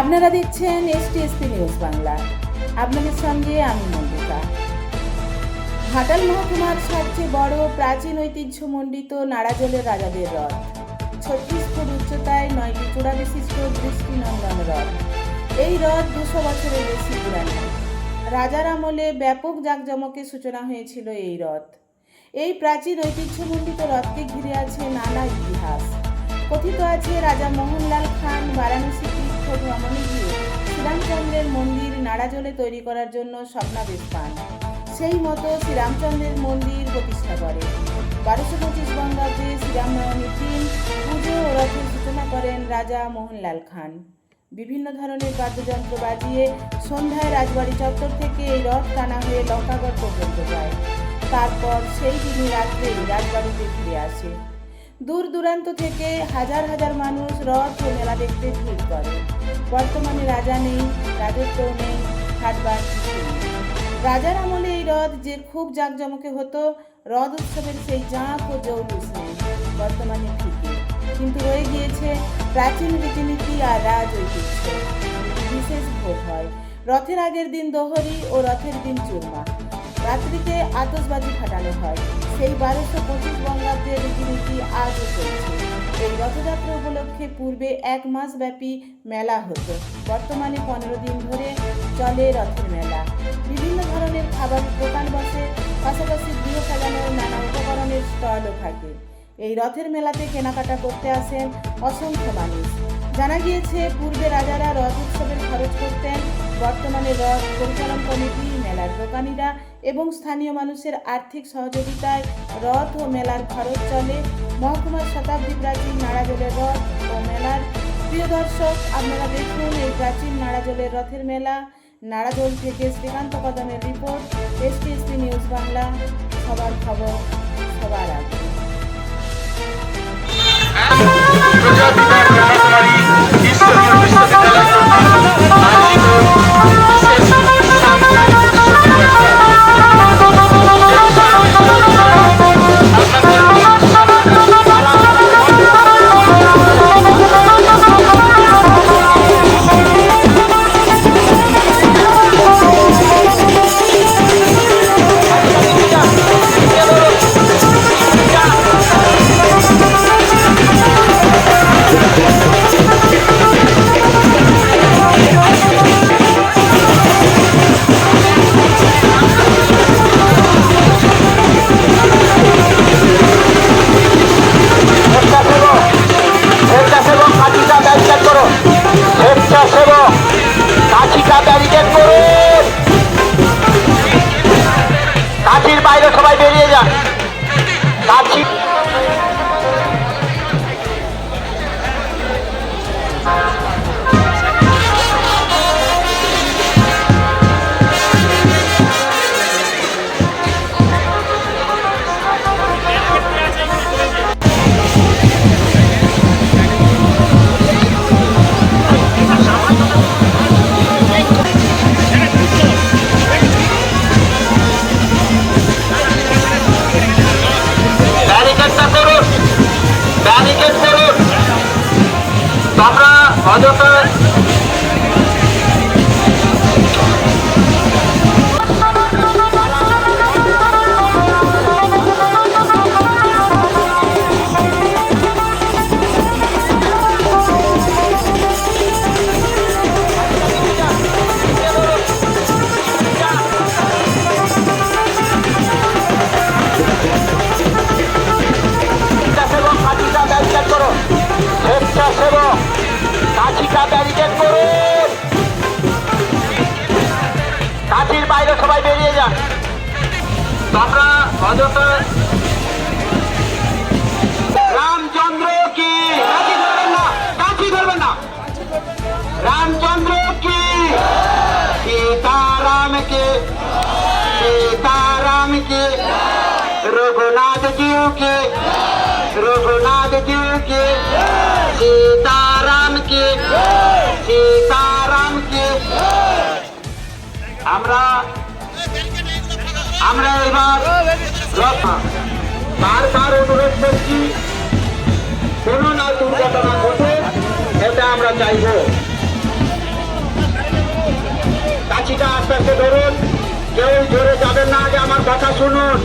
আপনারা দেখছেন STSP news Bangla আপনাদের সঙ্গে আমি মল্লিকা। ঘাটাল মহকুমার সবচেয়ে বড় প্রাচীন ঐতিহ্যমণ্ডিত নাড়াজলের রাজাদের রথ। ছত্রিশ ফুট উচ্চতায় নয়টি চূড়া বিশিষ্ট দৃষ্টিনন্দন রথ। এই রথ দুশো বছরের বেশি পুরানো। রাজার আমলে ব্যাপক জাঁকজমকের সূচনা হয়েছিল এই রথ। এই প্রাচীন ঐতিহ্যমণ্ডিত রথকে ঘিরে আছে নানা ইতিহাস। কথিত আছে রাজা মোহনলাল খান বারাণসী ভ্রমণে গিয়ে শ্রীরামচন্দ্রের মন্দির নাড়াজলে তৈরি করার জন্য স্বপ্নাদেশ পান সেই মতো শ্রীরামচন্দ্রের মন্দির প্রতিষ্ঠা করে। বারোশো পঁচিশ বঙ্গাব্দে শ্রীরামনবমীর দিন পুজো ও রথের সূচনা করেন রাজা মোহনলাল খান। বিভিন্ন ধরনের বাদ্যযন্ত্র বাজিয়ে সন্ধ্যায় রাজবাড়ি চত্বর থেকে এই রথ টানা হয়ে লঙ্কাগড় পর্যন্ত যায়। তারপর সেই দিনই রাত্রেই রাজবাড়িতে ফিরে আসে। দূর দূরান্ত থেকে হাজার হাজার মানুষ রথ ও মেলা দেখতে ভিড় করে। বর্তমানে রাজা নেই রাজত্বও নেই হাটবার রাজার আমলে এই রথ যে খুব জাঁকজমকে হতো, রথ উৎসবের সেই জাঁক ও জৌলুস নেই বর্তমানে ফিকে। কিন্তু রয়ে গিয়েছে প্রাচীন রীতিনীতি আর রাজ ঐতিহ্য বিশেষ ভোগ হয় রথের আগের দিন দোহরি ও রথের দিন চুরমা। রাত্রিতে আতসবাজি ফাটানো হয়। সেই বারোশো পঁচিশ বঙ্গাব্দের রীতিনীতি আজও চলছে। এই রথযাত্রা উপলক্ষে পূর্বে এক মাস ব্যাপী মেলা হতো। বর্তমানে পনেরো দিন ধরে চলে রথের মেলা। বিভিন্ন ধরনের খাবার দোকান বসে, পাশাপাশি গৃহ সাজানোর নানা উপকরণের স্টলও থাকে। এই রথের মেলাতে কেনাকাটা করতে আসেন অসংখ্য মানুষ। জানা গিয়েছে, পূর্বে রাজারা রথ উৎসবের খরচ করতেন। বর্তমানে রথ পরিচালন কমিটি মেলার দোকানিরা এবং স্থানীয় মানুষের আর্থিক সহযোগিতায় রথ ও মেলার খরচ চলে। মহকুমার শতাব্দী প্রাচীন নাড়াজলের রথ ও মেলার। প্রিয় দর্শক, আপনারা দেখুন এই প্রাচীন নাড়াজলের রথের মেলা। নাড়াজল থেকে শ্রীকান্ত কদমের রিপোর্ট, এসটিএসপি নিউজ বাংলা। সবার খবর সবার আগে। 好的分。সবাই বেরিয়ে যান তোমরা অযথা রামচন্দ্র কি কাঠি ধরবেন না কাঠি ধরবেন না রামচন্দ্র কি सीताराम के सीताराम के रघुनाथ जी के रघुनाथ जी के सीताराम के सीताराम के আমরা আমরা এবার বারবার অনুরোধ করছি কোনো না দুর্ঘটনা ঘটে, এটা আমরা চাইব। কাছিটা আস্তে আস্তে ধরুন, কেউ জোরে যাবেন না যে আমার কথা শুনুন।